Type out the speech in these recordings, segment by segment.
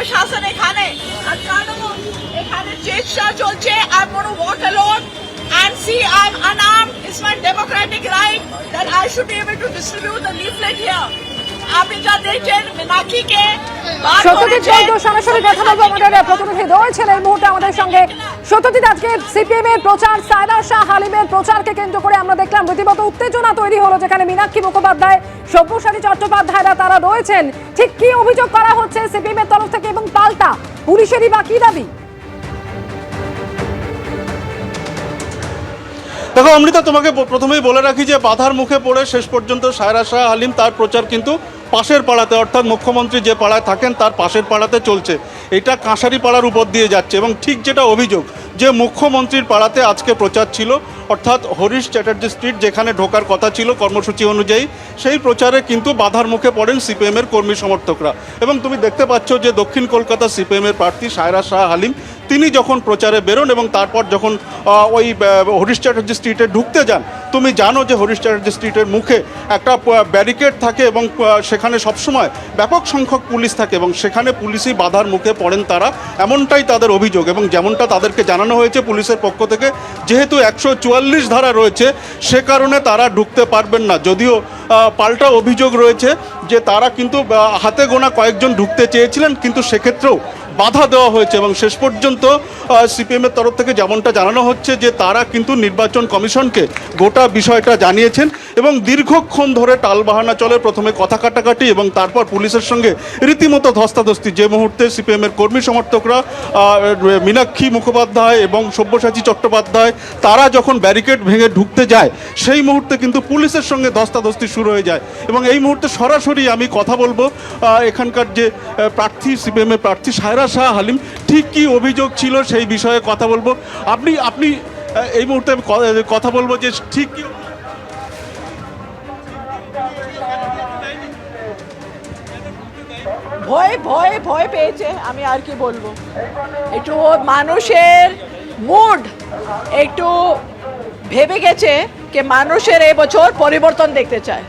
প্রশাসন এখানে আর কারণ এখানে চেষ্টা চলছে I want to walk alone and see I'm unarmed it's my democratic right that I should be able to distribute the leaflet here আপনি যা দেখছেন মিনাক্ষীকে বার সত্যজিৎ। বৈদ্য সরাসরি কথা বলব আমাদের প্রতিনিধি রয়েছেন এই মুহূর্তে আমাদের সঙ্গে। সত্যজিৎ আজকে সিপিএম এর প্রচার সায়রা শাহ হালিমের প্রচারকে কেন্দ্র করে আমরা দেখলাম রীতিমতো উত্তেজনা তৈরি হলো যেখানে মীনাক্ষী মুখোপাধ্যায় সব্যসাচী চট্টোপাধ্যায়রা তারা রয়েছেন। ঠিক কি অভিযোগ করা হচ্ছে সিপিএম এর তরফ থেকে এবং পাল্টা? পুলিশেরই বা কি দাবি? দেখো অমৃতা তোমাকে প্রথমেই বলে রাখি যে বাধার মুখে পড়ে শেষ পর্যন্ত সায়রা শাহ হালিম তার প্রচার কিন্তু পাশের পাড়াতে, অর্থাৎ মুখ্যমন্ত্রী যে পাড়ায় থাকেন তার পাশের পাড়াতে চলছে। এটা কাঁসারি পাড়ার উপর দিয়ে যাচ্ছে এবং ঠিক যেটা অভিযোগ, যে মুখ্যমন্ত্রীর পাড়াতে আজকে প্রচার ছিল, অর্থাৎ হরিশ চ্যাটার্জি স্ট্রিট যেখানে ঢোকার কথা ছিল কর্মসূচি অনুযায়ী, সেই প্রচারে কিন্তু বাধার মুখে পড়েন সিপিএমের কর্মী সমর্থকরা। এবং তুমি দেখতে পাচ্ছ যে দক্ষিণ কলকাতা সিপিএমের প্রার্থী সায়রা শাহ হালিম তিনি যখন প্রচারে বেরোন এবং তারপর যখন ওই হরিশ চ্যাটার্জি স্ট্রিটে ঢুকতে যান, তুমি জানো যে হরিশ চ্যাটার্জি স্ট্রিটের মুখে একটা ব্যারিকেড থাকে এবং সেখানে সবসময় ব্যাপক সংখ্যক পুলিশ থাকে এবং সেখানে পুলিশই বাধার মুখে পড়েন তারা। এমনটাই তাদের অভিযোগ এবং যেমনটা তাদেরকে জানানো হয়েছে পুলিশের পক্ষ থেকে, যেহেতু একশো চুয়াল্লিশ ধারা রয়েছে, সে কারণে তারা ঢুকতে পারবেন না। যদিও পাল্টা অভিযোগ রয়েছে যে তারা কিন্তু হাতে গোনা কয়েকজন ঢুকতে চেয়েছিলেন, কিন্তু সেক্ষেত্রেও বাধা দেওয়া হয়েছে এবং শেষ পর্যন্ত সিপিএমের তরফ থেকে যেমনটা জানানো হচ্ছে যে তারা কিন্তু নির্বাচন কমিশনকে গোটা বিষয়টা জানিয়েছেন এবং দীর্ঘক্ষণ ধরে টালবাহানা চলে, প্রথমে কথা কাটাকাটি এবং তারপর পুলিশের সঙ্গে রীতিমতো ধস্তাধস্তি। যে মুহূর্তে সিপিএমের কর্মী সমর্থকরা মীনাক্ষী মুখোপাধ্যায় এবং সব্যসাচী চট্টোপাধ্যায়, তারা যখন ব্যারিকেড ভেঙে ঢুকতে যায়, সেই মুহূর্তে কিন্তু পুলিশের সঙ্গে ধস্তাধস্তি শুরু হয়ে যায় এবং এই মুহূর্তে সরাসরি আমি কথা বলব। এখানকার যে প্রার্থী, সিপিএমের প্রার্থী সায়রা শাহ হালিম, ঠিক কী অভিযোগ ছিল সেই বিষয়ে কথা বলব। আপনি আপনি এই মুহূর্তে কথা বলব যে ঠিক কী ভয় ভয় ভয় পেয়েছে, আমি আর কি বলব। একটু মানুষের মুড একটু ভেবে গেছে যে মানুষের এই বছর পরিবর্তন দেখতে চায়।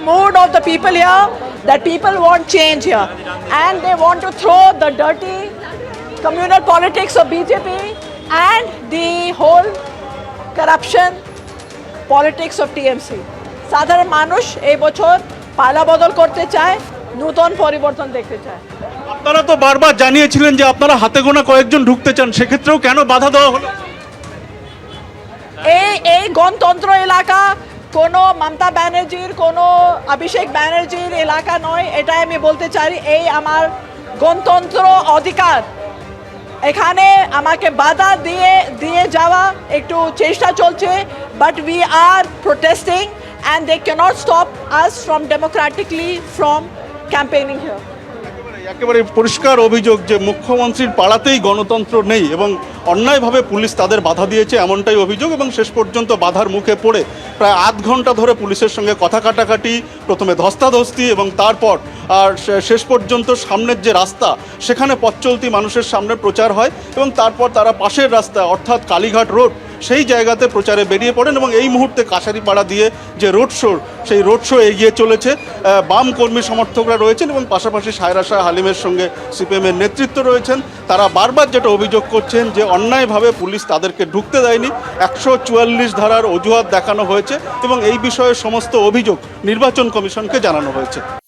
The mood of the people here, that people want change here. And they want to throw the dirty communal politics of BJP and the whole corruption politics of TMC সাধারণ মানুষ এই বছর পালা বদল করতে চায় নূতন পরিবর্তন দেখতে চায় আপনারা তো বারবার জানিয়েছিলেন যে আপনারা হাতে গোনা কয়েকজন ঢুকতে চান সেক্ষেত্রেও কেন বাধা দেওয়া হলো এই এই গণতন্ত্র এলাকা কোনো মমতা ব্যানার্জির, কোনো অভিষেক ব্যানার্জির এলাকা নয়, এটাই আমি বলতে চাই, এই আমার গণতন্ত্র অধিকার। এখানে আমাকে বাধা দিয়ে দিয়ে যাওয়া একটু চেষ্টা চলছে but we are protesting and they can't stop us from democratically from campaigning here একেবারে পরিষ্কার অভিযোগ যে মুখ্যমন্ত্রীর পাড়াতেই গণতন্ত্র নেই এবং অন্যায়ভাবে পুলিশ তাদের বাধা দিয়েছে এমনটাই অভিযোগ এবং শেষ পর্যন্ত বাধার মুখে পড়ে প্রায় আধ ঘণ্টা ধরে পুলিশের সঙ্গে কথা কাটাকাটি, প্রথমে ধস্তাধস্তি এবং তারপর আর শেষ পর্যন্ত সামনের যে রাস্তা, সেখানে পথ চলতি মানুষের সামনে প্রচার হয় এবং তারপর তারা পাশের রাস্তা অর্থাৎ কালীঘাট রোড সেই জায়গাতে প্রচারে বেরিয়ে পড়েন এবং এই মুহূর্তে কাশারিপাড়া দিয়ে যে রোড শোর সেই রোড শো এগিয়ে চলেছে। বাম কর্মী সমর্থকরা রয়েছেন এবং পাশাপাশি সায়রা শাহ হালিমের সঙ্গে সিপিএমের নেতৃত্ব রয়েছেন। তারা বারবার যেটা অভিযোগ করছেন যে অন্যায়ভাবে পুলিশ তাদেরকে ঢুকতে দেয়নি। একশো চুয়াল্লিশ ধারার অজুহাত দেখানো হয়েছে এবং এই বিষয়ে সমস্ত অভিযোগ নির্বাচন কমিশনকে জানানো হয়েছে।